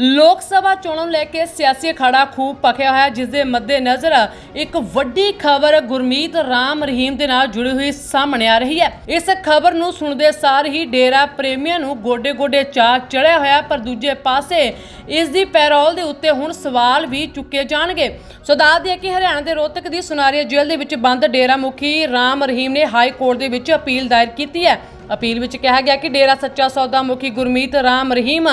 ਲੋਕ ਸਭਾ ਚੋਣਾਂ ਨੂੰ ਲੈ ਕੇ ਸਿਆਸੀ ਅਖਾੜਾ ਖੂਬ ਪਖਿਆ ਹੋਇਆ, ਜਿਸ ਦੇ ਮੱਦੇਨਜ਼ਰ ਇੱਕ ਵੱਡੀ ਖਬਰ ਗੁਰਮੀਤ ਰਾਮ ਰਹੀਮ ਦੇ ਨਾਲ ਜੁੜੀ ਹੋਈ ਸਾਹਮਣੇ ਆ ਰਹੀ ਹੈ। ਇਸ ਖਬਰ ਨੂੰ ਸੁਣਦੇ ਸਾਰ ਹੀ ਡੇਰਾ ਪ੍ਰੇਮੀਆਂ ਨੂੰ ਗੋਡੇ-ਗੋਡੇ ਚਾਹ ਚੜਿਆ ਹੋਇਆ, ਪਰ ਦੂਜੇ ਪਾਸੇ ਇਸ ਦੀ ਪੈਰੋਲ ਦੇ ਉੱਤੇ ਹੁਣ ਸਵਾਲ ਵੀ ਚੁੱਕੇ ਜਾਣਗੇ। ਸੋ ਦੱਸ ਦਈਏ ਕਿ ਹਰਿਆਣਾ ਦੇ ਰੋਹਤਕ ਦੀ ਸੁਨਾਰੀਆ ਜੇਲ੍ਹ ਦੇ ਵਿੱਚ ਬੰਦ ਡੇਰਾ ਮੁਖੀ ਰਾਮ ਰਹੀਮ ਨੇ ਹਾਈ ਕੋਰਟ ਦੇ ਵਿੱਚ ਅਪੀਲ ਦਾਇਰ ਕੀਤੀ ਹੈ। ਅਪੀਲ ਵਿੱਚ ਕਿਹਾ ਗਿਆ ਕਿ ਡੇਰਾ ਸੱਚਾ ਸੌਦਾ ਮੁਖੀ ਗੁਰਮੀਤ ਰਾਮ ਰਹੀਮ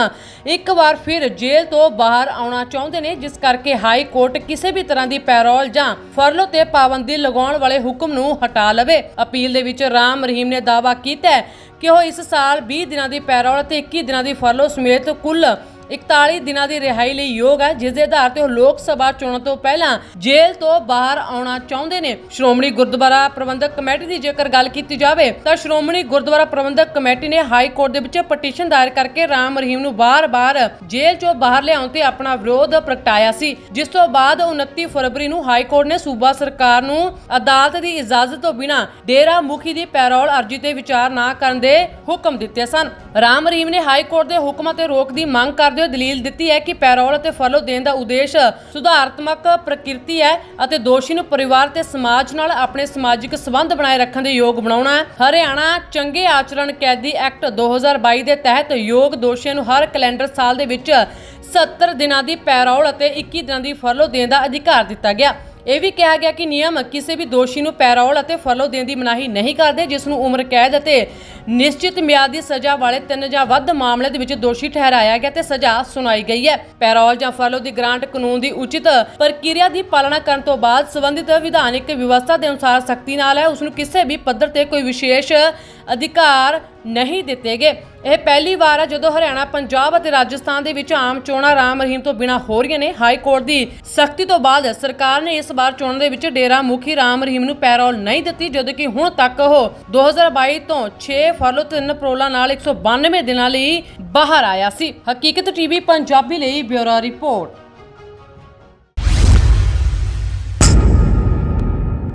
ਇੱਕ ਵਾਰ ਫਿਰ ਜੇਲ੍ਹ ਤੋਂ ਬਾਹਰ ਆਉਣਾ ਚਾਹੁੰਦੇ ਨੇ, ਜਿਸ ਕਰਕੇ ਹਾਈ ਕੋਰਟ ਕਿਸੇ ਵੀ ਤਰ੍ਹਾਂ ਦੀ ਪੈਰੋਲ ਜਾਂ ਫਰਲੋ ਤੇ ਪਾਬੰਦੀ ਲਗਾਉਣ ਵਾਲੇ ਹੁਕਮ ਨੂੰ ਹਟਾ ਲਵੇ। ਅਪੀਲ ਦੇ ਵਿੱਚ ਰਾਮ ਰਹੀਮ ਨੇ ਦਾਅਵਾ ਕੀਤਾ ਕਿ ਉਹ ਇਸ ਸਾਲ 20 ਦਿਨਾਂ ਦੀ ਪੈਰੋਲ ਤੇ 21 ਦਿਨਾਂ ਦੀ ਫਰਲੋ ਸਮੇਤ ਕੁੱਲ 41 ਦਿਨਾਂ ਦੀ ਰਿਹਾਈ ਲਈ ਯੋਗ ਹੈ ਜਿਸ ਦੇ ਆਧਾਰ ਤੇ ਉਹ ਲੋਕ ਸਭਾ ਚੋਣਾਂ ਤੋਂ ਪਹਿਲਾਂ ਜੇਲ੍ਹ ਤੋਂ ਬਾਹਰ ਆਉਣਾ ਚਾਹੁੰਦੇ ਨੇ। ਸ਼੍ਰੋਮਣੀ ਗੁਰਦੁਆਰਾ ਪ੍ਰਬੰਧਕ ਕਮੇਟੀ ਦੀ ਜੇਕਰ ਗੱਲ ਕੀਤੀ ਜਾਵੇ, ਤਾਂ ਸ਼੍ਰੋਮਣੀ ਗੁਰਦੁਆਰਾ ਪ੍ਰਬੰਧਕ ਕਮੇਟੀ ਨੇ ਹਾਈ ਕੋਰਟ ਦੇ ਵਿੱਚ ਪਟੀਸ਼ਨ ਦਾਇਰ ਕਰਕੇ ਰਾਮ ਰਹੀਮ ਨੂੰ ਬਾਰ-ਬਾਰ ਜੇਲ੍ਹ ਚੋਂ ਬਾਹਰ ਲਿਆਉਣ ਤੇ ਆਪਣਾ ਵਿਰੋਧ ਪ੍ਰਗਟਾਇਆ ਸੀ। ਜਿਸ ਤੋਂ ਬਾਅਦ 29 ਫਰਵਰੀ ਨੂੰ ਹਾਈ ਕੋਰਟ ਨੇ ਸੂਬਾ ਸਰਕਾਰ ਨੂੰ ਅਦਾਲਤ ਦੀ ਇਜਾਜ਼ਤ ਤੋਂ ਬਿਨਾਂ ਡੇਰਾ ਮੁਖੀ ਦੀ ਪੈਰੋਲ ਅਰਜ਼ੀ ਤੇ ਵਿਚਾਰ ਨਾ ਕਰਨ ਦੇ ਹੁਕਮ ਦਿੱਤੇ ਸਨ। ਰਾਮ ਰਹੀਮ ਨੇ ਹਾਈ ਕੋਰਟ ਦੇ ਹੁਕਮਾਂ ਤੇ ਰੋਕ ਦੀ ਮੰਗ ਕਰਦੇ ਹੋਏ ਦਲੀਲ ਦਿੱਤੀ ਹੈ ਕਿ ਪੈਰੋਲ ਅਤੇ ਫਰਲੋ ਦੇਣ ਦਾ ਉਦੇਸ਼ ਸੁਧਾਰਤਮਕ ਪ੍ਰਕਿਰਤੀ ਹੈ ਅਤੇ ਦੋਸ਼ੀ ਨੂੰ ਪਰਿਵਾਰ ਤੇ ਸਮਾਜ ਨਾਲ ਆਪਣੇ ਸਮਾਜਿਕ ਸੰਬੰਧ ਬਣਾਏ ਰੱਖਣ ਦੇ ਯੋਗ ਬਣਾਉਣਾ ਹੈ। ਹਰਿਆਣਾ ਚੰਗੇ ਆਚਰਣ ਕੈਦੀ ਐਕਟ 2022 ਦੇ ਤਹਿਤ ਯੋਗ ਦੋਸ਼ੀਆਂ ਨੂੰ ਹਰ ਕੈਲੰਡਰ ਸਾਲ ਦੇ ਵਿੱਚ 70 ਦਿਨਾਂ ਦੀ ਪੈਰੋਲ ਅਤੇ 21 ਦਿਨਾਂ ਦੀ ਫਰਲੋ ਦੇਣ ਦਾ ਅਧਿਕਾਰ ਦਿੱਤਾ ਗਿਆ। ਇਹ ਵੀ ਕਿਹਾ ਗਿਆ ਕਿ ਨਿਯਮ ਕਿਸੇ ਵੀ ਦੋਸ਼ੀ ਨੂੰ ਪੈਰੋਲ ਅਤੇ ਫਲੋ ਦੇਣ ਦੀ ਮਨਾਹੀ ਨਹੀਂ ਕਰਦੇ, ਜਿਸ ਨੂੰ ਉਮਰ ਕੈਦ ਅਤੇ ਨਿਸ਼ਚਿਤ ਮਿਆਦ ਦੀ ਸਜ਼ਾ ਵਾਲੇ ਤਿੰਨ ਜਾਂ ਵੱਧ ਮਾਮਲੇ ਦੇ ਵਿੱਚ ਦੋਸ਼ੀ ਠਹਿਰਾਇਆ ਗਿਆ ਤੇ ਸਜ਼ਾ ਸੁਣਾਈ ਗਈ ਹੈ। ਪੈਰੋਲ ਜਾਂ ਫਲੋ ਦੀ ਗ੍ਰਾਂਟ ਕਾਨੂੰਨ ਦੀ ਉਚਿਤ ਪ੍ਰਕਿਰਿਆ ਦੀ ਪਾਲਣਾ ਕਰਨ ਤੋਂ ਬਾਅਦ ਸੰਬੰਧਿਤ ਵਿਧਾਨਿਕ ਵਿਵਸਥਾ ਦੇ ਅਨੁਸਾਰ ਸਖਤੀ ਨਾਲ ਹੈ। ਉਸ ਨੂੰ ਕਿਸੇ ਵੀ ਪੱਧਰ ਤੇ ਕੋਈ ਵਿਸ਼ੇਸ਼ ਅਧਿਕਾਰ ਨਹੀਂ ਦਿੱਤੇ ਗਏ। ਇਹ ਪਹਿਲੀ ਵਾਰ ਹੈ ਜਦੋਂ ਹਰਿਆਣਾ, ਪੰਜਾਬ ਅਤੇ ਰਾਜਸਥਾਨ ਦੇ ਵਿੱਚ ਆਮ ਚੋਣਾਂ ਰਾਮ ਰਹੀਮ ਤੋਂ ਬਿਨਾਂ ਹੋ ਰਹੀਆਂ ਨੇ। ਹਾਈ ਕੋਰਟ ਦੀ ਸਖਤੀ ਤੋਂ ਬਾਅਦ ਸਰਕਾਰ ਨੇ ਇਸ ਵਾਰ ਚੋਣ ਦੇ ਵਿੱਚ ਡੇਰਾ ਮੁਖੀ ਰਾਮ ਰਹੀਮ ਨੂੰ ਪੈਰੋਲ ਨਹੀਂ ਦਿੱਤੀ, ਜਦੋਂ ਕਿ ਹੁਣ ਤੱਕ ਉਹ 2022 ਤੋਂ 6 ਫਰਲੋ ਤਿੰਨ ਪਰੋਲਾਂ ਨਾਲ 192 ਦਿਨਾਂ ਲਈ ਬਾਹਰ ਆਇਆ ਸੀ। ਹਕੀਕਤ ਟੀਵੀ, ਪੰਜਾਬੀ ਲਈ ਬਿਊਰੋ ਰਿਪੋਰਟ।